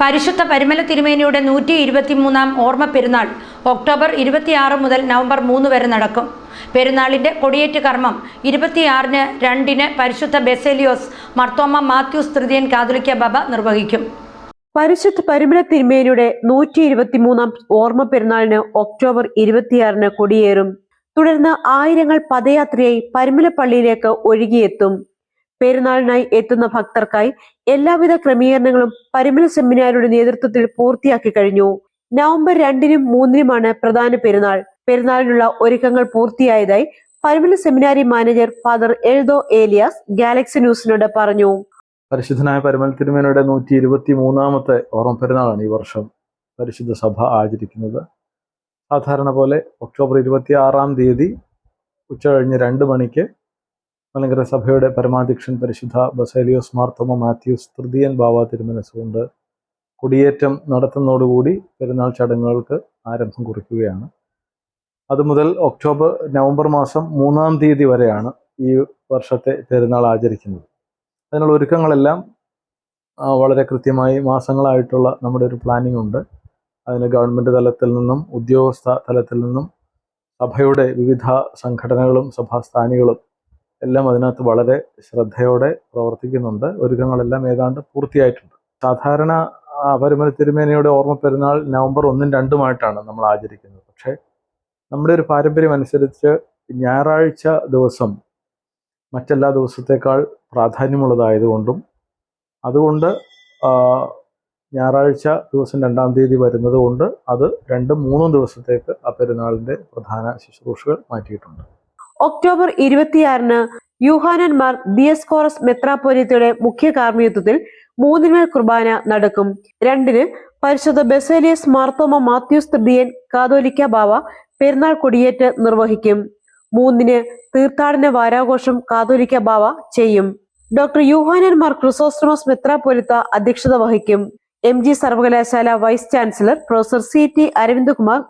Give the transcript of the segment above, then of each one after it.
പരിശുദ്ധ പരിമല തിരുമേനിയുടെ നൂറ്റി ഇരുപത്തിമൂന്നാം ഓർമ്മ പെരുന്നാൾ ഒക്ടോബർ ഇരുപത്തിയാറ് മുതൽ നവംബർ മൂന്ന് വരെ നടക്കും. പെരുന്നാളിന്റെ കൊടിയേറ്റ് കർമ്മം ഇരുപത്തിയാറിന് രണ്ടിന് പരിശുദ്ധ ബെസേലിയോസ് മർത്തോമ മാത്യൂസ് തൃതീയൻ കാതുലിക്ക ബാബ നിർവഹിക്കും. പരിശുദ്ധ പരിമല തിരുമേനിയുടെ നൂറ്റി ഇരുപത്തിമൂന്നാം ഓർമ്മ പെരുന്നാളിന് ഒക്ടോബർ ഇരുപത്തിയാറിന് കൊടിയേറും. തുടർന്ന് ആയിരങ്ങൾ പദയാത്രയായി പരിമല പള്ളിയിലേക്ക് ഒഴുകിയെത്തും. പെരുന്നാളിനായി എത്തുന്ന ഭക്തർക്കായി എല്ലാവിധ ക്രമീകരണങ്ങളും പരിമല സെമിനാരുടെ നേതൃത്വത്തിൽ പൂർത്തിയാക്കി കഴിഞ്ഞു. നവംബർ രണ്ടിനും മൂന്നിനുമാണ് പ്രധാന പെരുന്നാൾ. പെരുന്നാളിനുള്ള ഒരുക്കങ്ങൾ പൂർത്തിയായതായി Parumala seminary manager father Eldho Elias Galaxy ന്യൂസിനോട് പറഞ്ഞു. പരിശുദ്ധനായ പരിമൽ തിരുമേനയുടെ നൂറ്റി ഇരുപത്തി മൂന്നാമത്തെ ഓർമ്മ പെരുന്നാളാണ് ഈ വർഷം പരിശുദ്ധ സഭ ആചരിക്കുന്നത്. സാധാരണ പോലെ ഒക്ടോബർ ഇരുപത്തി ആറാം തീയതി ഉച്ച കഴിഞ്ഞ് രണ്ട് മണിക്ക് മലങ്കര സഭയുടെ പരമാധ്യക്ഷൻ പരിശുദ്ധ ബസേലിയോസ് മാർത്തോമ മാത്യൂസ് തൃതീയൻ ബാവ തിരുമനസുകൊണ്ട് കൊടിയേറ്റം നടത്തുന്നതോടുകൂടി പെരുന്നാൾ ചടങ്ങുകൾക്ക് ആരംഭം കുറിക്കുകയാണ്. അതുമുതൽ ഒക്ടോബർ നവംബർ മാസം മൂന്നാം തീയതി വരെയാണ് ഈ വർഷത്തെ പെരുന്നാൾ ആചരിക്കുന്നത്. അതിനുള്ള ഒരുക്കങ്ങളെല്ലാം വളരെ കൃത്യമായി മാസങ്ങളായിട്ടുള്ള നമ്മുടെ ഒരു പ്ലാനിംഗ് ഉണ്ട്. അതിന് ഗവൺമെന്റ് തലത്തിൽ നിന്നും ഉദ്യോഗസ്ഥ തലത്തിൽ നിന്നും സഭയുടെ വിവിധ സംഘടനകളും സഭാസ്ഥാനികളും എല്ലാം അതിനകത്ത് വളരെ ശ്രദ്ധയോടെ പ്രവർത്തിക്കുന്നുണ്ട്. ഒരുക്കങ്ങളെല്ലാം ഏതാണ്ട് പൂർത്തിയായിട്ടുണ്ട്. സാധാരണ അപരിമല തിരുമേനയുടെ ഓർമ്മ പെരുന്നാൾ നവംബർ ഒന്നും രണ്ടുമായിട്ടാണ് നമ്മൾ ആചരിക്കുന്നത്. പക്ഷേ നമ്മുടെ ഒരു പാരമ്പര്യം അനുസരിച്ച് ഞായറാഴ്ച ദിവസം മറ്റെല്ലാ ദിവസത്തേക്കാൾ പ്രാധാന്യമുള്ളതായതുകൊണ്ടും അതുകൊണ്ട് ഞായറാഴ്ച ദിവസം രണ്ടാം തീയതി വരുന്നത് കൊണ്ട് അത് രണ്ടും മൂന്നും ദിവസത്തേക്ക് ആ പെരുന്നാളിന്റെ പ്രധാന ശുശ്രൂഷകൾ മാറ്റിയിട്ടുണ്ട്. ഒക്ടോബർ ഇരുപത്തിയാറിന് യൂഹാനന്മാർ ദിയസ്കോറസ് മെത്രാപോലിത്തയുടെ മുഖ്യ കാർമ്മികത്വത്തിൽ മൂന്നിന്മേൽ കുർബാന നടക്കും. രണ്ടിന് പരിശുദ്ധ ബെസേലിയസ് മാർത്തോമ മാത്യൂസ് തൃതീയൻ കാതോലിക്ക ബാവ പെരുന്നാൾ കൊടിയേറ്റ് നിർവഹിക്കും. മൂന്നിന് തീർത്ഥാടന വാരാഘോഷം കാതോലിക്ക ബാവ ചെയ്യും. ഡോക്ടർ യുഹാനന്മാർ മാർ ക്രിസോസ്റ്റമസ് മെത്രാപ്പൊലിത്ത അധ്യക്ഷത വഹിക്കും. എം ജി സർവകലാശാല vice chancellor professor C T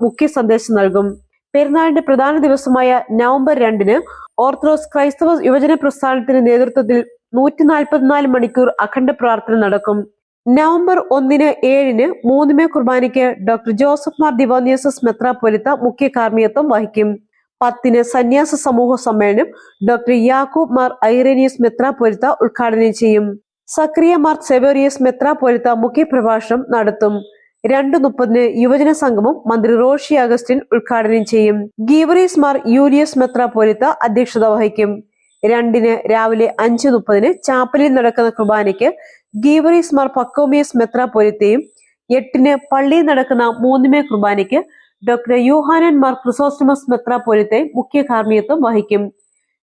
മുഖ്യ സന്ദേശം നൽകും. പെരുന്നാളിന്റെ പ്രധാന ദിവസമായ നവംബർ രണ്ടിന് ഓർത്തഡോക്സ് ക്രൈസ്തവ യുവജന പ്രസ്ഥാനത്തിന്റെ നേതൃത്വത്തിൽ നൂറ്റി നാൽപ്പത്തിനാല് മണിക്കൂർ അഖണ്ഡ പ്രാർത്ഥന നടക്കും. നവംബർ ഒന്നിന് ഏഴിന് മൂന്നുമേ കുർബാനയ്ക്ക് ഡോക്ടർ ജോസഫ് മാർ ദിവാനിയസസ് മെത്രാപൊലിത്ത മുഖ്യ കാർമ്മികത്വം വഹിക്കും. പത്തിന് സന്യാസ സമൂഹ സമ്മേളനം ഡോക്ടർ യാക്കൂബ് മാർ ഐറേനിയസ് മെത്രാപൊലിത്ത ഉദ്ഘാടനം ചെയ്യും. സക്രിയ മാർ സെവേറിയസ് മെത്രാപ്പൊലിത്ത മുഖ്യപ്രഭാഷണം നടത്തും. രണ്ട് മുപ്പതിന് യുവജന സംഗമം മന്ത്രി റോഷി അഗസ്റ്റിൻ ഉദ്ഘാടനം ചെയ്യും. ഗീവറീസ് മാർ യൂലിയസ് മെത്രാപ്പൊലിത്ത അധ്യക്ഷത വഹിക്കും. രണ്ടിന് രാവിലെ അഞ്ച് മുപ്പതിന് ചാപ്പലിൽ നടക്കുന്ന കുർബാനയ്ക്ക് ഗീവറീസ് മാർ പക്കോമിയസ് മെത്രാപ്പൊലിത്തയും എട്ടിന് പള്ളിയിൽ നടക്കുന്ന മൂന്നുമേ കുർബാനയ്ക്ക് ഡോക്ടർ യൂഹാനൻ മാർ ക്രിസോസ്റ്റമസ് മെത്രാപ്പൊലിത്തെ മുഖ്യ കാർമ്മികത്വം വഹിക്കും.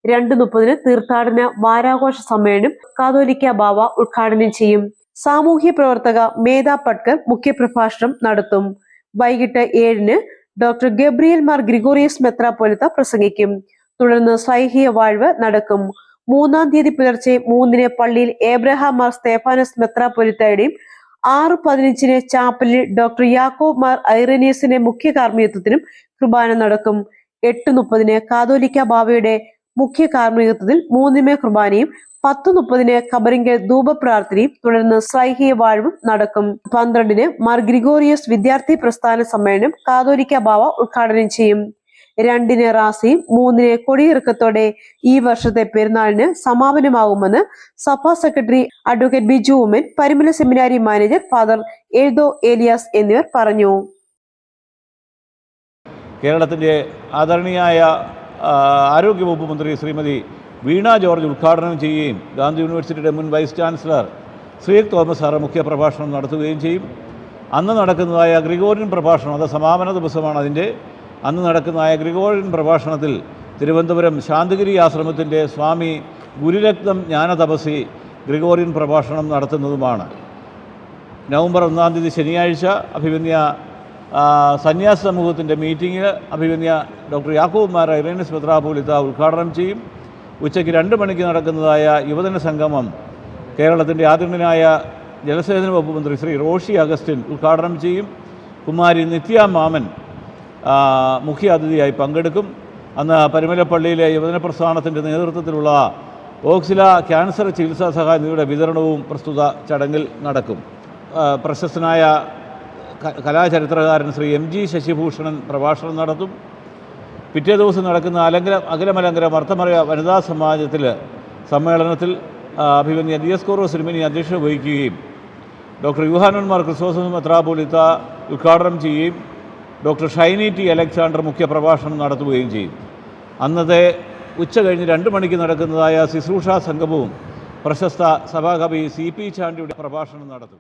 രണ്ട് മുപ്പതിന് തീർത്ഥാടന വാരാഘോഷ സമ്മേളനം കാതോലിക്ക ബാവ ഉദ്ഘാടനം ചെയ്യും. സാമൂഹ്യ പ്രവർത്തക മേധാ പട്കർ മുഖ്യപ്രഭാഷണം നടത്തും. വൈകിട്ട് ഏഴിന് ഡോക്ടർ ഗബ്രിയൽ മാർ ഗ്രിഗോറിയസ് മെത്രാപ്പൊലിത്ത പ്രസംഗിക്കും. തുടർന്ന് സൈഹിക വാഴ്വ് നടക്കും. മൂന്നാം തീയതി പുലർച്ചെ മൂന്നിന് പള്ളിയിൽ ഏബ്രഹാം മാർ സ്തേഫാനസ് മെത്രാപ്പൊലിത്തയുടെയും ആറ് പതിനഞ്ചിന് ചാപ്പലിൽ ഡോക്ടർ യാക്കോബ് മാർ ഐറേനിയസിന്റെ മുഖ്യ കാർമ്മികത്വത്തിനും കുർബാന നടക്കും. എട്ട് മുപ്പതിന് കാതോലിക്ക ബാവയുടെ മുഖ്യ കാർമ്മികത്വത്തിൽ മൂന്നിമേ കുർബാനയും പത്ത് മുപ്പതിന് ഖബറിങ്കൽ ധൂപപ്രാർത്ഥനയും തുടർന്ന് സ്ലൈഹിയ വാഴ്വും നടക്കും. പന്ത്രണ്ടിന് മാർ ഗ്രിഗോറിയസ് വിദ്യാർത്ഥി പ്രസ്ഥാന സമ്മേളനം കാതോലിക്ക ബാവ ഉദ്ഘാടനം ചെയ്യും. രണ്ടിന് റാസിയും മൂന്നിന് കൊടിയിറക്കത്തോടെ ഈ വർഷത്തെ പെരുന്നാളിന് സമാപനമാകുമെന്ന് സഭാ secretary advocate Biju Oommen Parumala seminary manager father എഴുതോ Elias എന്നിവർ പറഞ്ഞു. കേരളത്തിന്റെ ആദരണീയായ ആരോഗ്യവകുപ്പ് മന്ത്രി ശ്രീമതി വീണ ജോർജ് ഉദ്ഘാടനം ചെയ്യുകയും ഗാന്ധി യൂണിവേഴ്സിറ്റിയുടെ മുൻ വൈസ് ചാൻസലർ ശ്രീക് തോമസ് സാറ് മുഖ്യപ്രഭാഷണം നടത്തുകയും ചെയ്യും. അന്ന് നടക്കുന്നതായ ഗ്രിഗോറിയൻ പ്രഭാഷണം അത് സമാപന ദിവസമാണ് അതിന്റെ. അന്ന് നടക്കുന്നതായ ഗ്രിഗോറിയൻ പ്രഭാഷണത്തിൽ തിരുവനന്തപുരം ശാന്തിഗിരി ആശ്രമത്തിന്റെ സ്വാമി ഗുരുരത്നം ജ്ഞാനതപസി ഗ്രിഗോറിയൻ പ്രഭാഷണം നടത്തുന്നതുമാണ്. നവംബർ ഒന്നാം തീയതി ശനിയാഴ്ച അഭിമന്യ സന്യാസ സമൂഹത്തിന്റെ മീറ്റിംഗിൽ അഭിമന്യ ഡോക്ടർ യാക്കോബ് മാർ ഇറേനസ് മെത്രാപോലിത്ത ഉദ്ഘാടനം ചെയ്യും. ഉച്ചയ്ക്ക് രണ്ട് മണിക്ക് നടക്കുന്നതായ യുവജന സംഗമം കേരളത്തിന്റെ ആദരണീയനായ ജലസേചന വകുപ്പ് മന്ത്രി ശ്രീ റോഷി അഗസ്റ്റിൻ ഉദ്ഘാടനം ചെയ്യും. കുമാരി നിത്യ മാമൻ മുഖ്യാതിഥിയായി പങ്കെടുക്കും. അന്ന് പരിമലപ്പള്ളിയിലെ യുവജന പ്രസ്ഥാനത്തിന്റെ നേതൃത്വത്തിലുള്ള ഓക്സില ക്യാൻസർ ചികിത്സാ സഹായ നിധിയുടെ വിതരണവും പ്രസ്തുത ചടങ്ങിൽ നടക്കും. പ്രശസ്തനായ കലാചരിത്രകാരൻ ശ്രീ എം ജി ശശിഭൂഷണൻ പ്രഭാഷണം നടത്തും. പിറ്റേ ദിവസം നടക്കുന്ന അലങ്കര അഖിലമലങ്കര മർത്തമറിയ വനിതാ സമാജത്തിൽ സമ്മേളനത്തിൽ അഭിമന്യ ദിയസ്കോറോ സിനിമനി അധ്യക്ഷത വഹിക്കുകയും ഡോക്ടർ യുഹാനന്മാർ ക്രിസ്തോസം മെത്രാപോലിത്ത ഉദ്ഘാടനം ചെയ്യുകയും ഡോക്ടർ ഷൈനി ടി അലക്സാണ്ടർ മുഖ്യപ്രഭാഷണം നടത്തുകയും ചെയ്യും. അന്നത്തെ ഉച്ച കഴിഞ്ഞ് രണ്ട് മണിക്ക് നടക്കുന്നതായ ശുശ്രൂഷാ സംഗമവും പ്രശസ്ത സഭാകവി സി പി ചാണ്ടിയുടെ പ്രഭാഷണം നടത്തും.